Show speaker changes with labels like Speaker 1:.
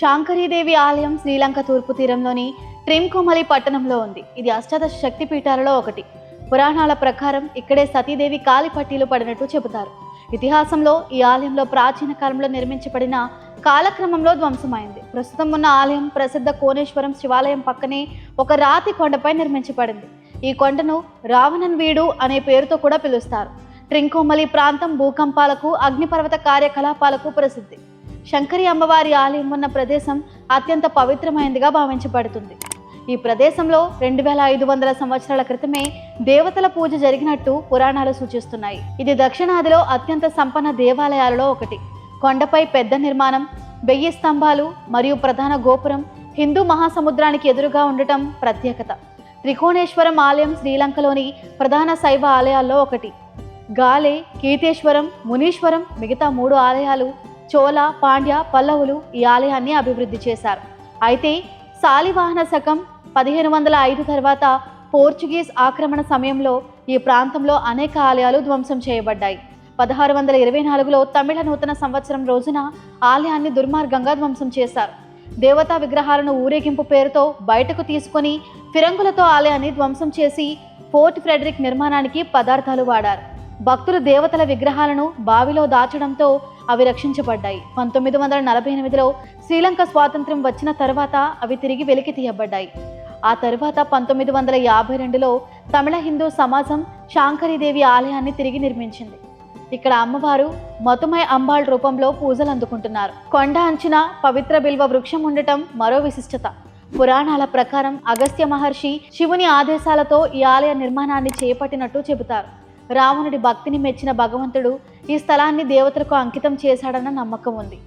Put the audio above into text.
Speaker 1: శాంకరీదేవి ఆలయం శ్రీలంక తూర్పు తీరంలోని ట్రిమ్కోమలి పట్టణంలో ఉంది. ఇది అష్టాదశ శక్తి పీఠాలలో ఒకటి. పురాణాల ప్రకారం ఇక్కడే సతీదేవి కాలిపట్టీలు పడినట్టు చెబుతారు. ఇతిహాసంలో ఈ ఆలయంలో ప్రాచీన కాలంలో నిర్మించబడిన కాలక్రమంలో ధ్వంసమైంది. ప్రస్తుతం ఉన్న ఆలయం ప్రసిద్ధ కోనేశ్వరం శివాలయం పక్కనే ఒక రాతి కొండపై నిర్మించబడింది. ఈ కొండను రావణన్ వీడు అనే పేరుతో కూడా పిలుస్తారు. ట్రింకోమలి ప్రాంతం భూకంపాలకు అగ్నిపర్వత కార్యకలాపాలకు ప్రసిద్ధి. శంకరి అమ్మవారి ఆలయం ఉన్న ప్రదేశం అత్యంత పవిత్రమైనదిగా భావించబడుతుంది. ఈ ప్రదేశంలో రెండు వేల ఐదు వందల సంవత్సరాల క్రితమే దేవతల పూజ జరిగినట్టు పురాణాలు సూచిస్తున్నాయి. ఇది దక్షిణాదిలో అత్యంత సంపన్న దేవాలయాలలో ఒకటి. కొండపై పెద్ద నిర్మాణం వెయ్యి స్తంభాలు మరియు ప్రధాన గోపురం హిందూ మహాసముద్రానికి ఎదురుగా ఉండటం ప్రత్యేకత. త్రికోణేశ్వరం ఆలయం శ్రీలంకలోని ప్రధాన శైవ ఆలయాల్లో ఒకటి. గాలే కీతేశ్వరం మునీశ్వరం మిగతా మూడు ఆలయాలు చోళ పాండ్య పల్లవులు ఈ ఆలయాన్ని అభివృద్ధి చేశారు. అయితే శాలివాహన శకం పదిహేను వందల ఐదు తర్వాత పోర్చుగీస్ ఆక్రమణ సమయంలో ఈ ప్రాంతంలో అనేక ఆలయాలు ధ్వంసం చేయబడ్డాయి. పదహారు వందల ఇరవై నాలుగులో తమిళ నూతన సంవత్సరం రోజున ఆలయాన్ని దుర్మార్గంగా ధ్వంసం చేశారు. దేవతా విగ్రహాలను ఊరేగింపు పేరుతో బయటకు తీసుకొని ఫిరంగులతో ఆలయాన్ని ధ్వంసం చేసి ఫోర్ట్ ఫ్రెడరిక్ నిర్మాణానికి పదార్థాలు వాడారు. భక్తులు దేవతల విగ్రహాలను బావిలో దాచడంతో అవి రక్షించబడ్డాయి. పంతొమ్మిది వందల నలభై ఎనిమిదిలో శ్రీలంక స్వాతంత్ర్యం వచ్చిన తర్వాత అవి తిరిగి వెలికి తీయబడ్డాయి. ఆ తర్వాత పంతొమ్మిది వందల యాభై రెండులో తమిళ హిందూ సమాజం శాంకరీదేవి ఆలయాన్ని తిరిగి నిర్మించింది. ఇక్కడ అమ్మవారు మతుమై అంబాళ్ రూపంలో పూజలు అందుకుంటున్నారు. కొండ అంచున పవిత్ర బిల్వ వృక్షం ఉండటం మరో విశిష్టత. పురాణాల ప్రకారం అగస్త్య మహర్షి శివుని ఆదేశాలతో ఈ ఆలయ నిర్మాణాన్ని చేపట్టినట్టు చెబుతారు. రావణుడి భక్తిని మెచ్చిన భగవంతుడు ఈ స్థలాన్ని దేవతలకు అంకితం చేశాడన్న నమ్మకం ఉంది.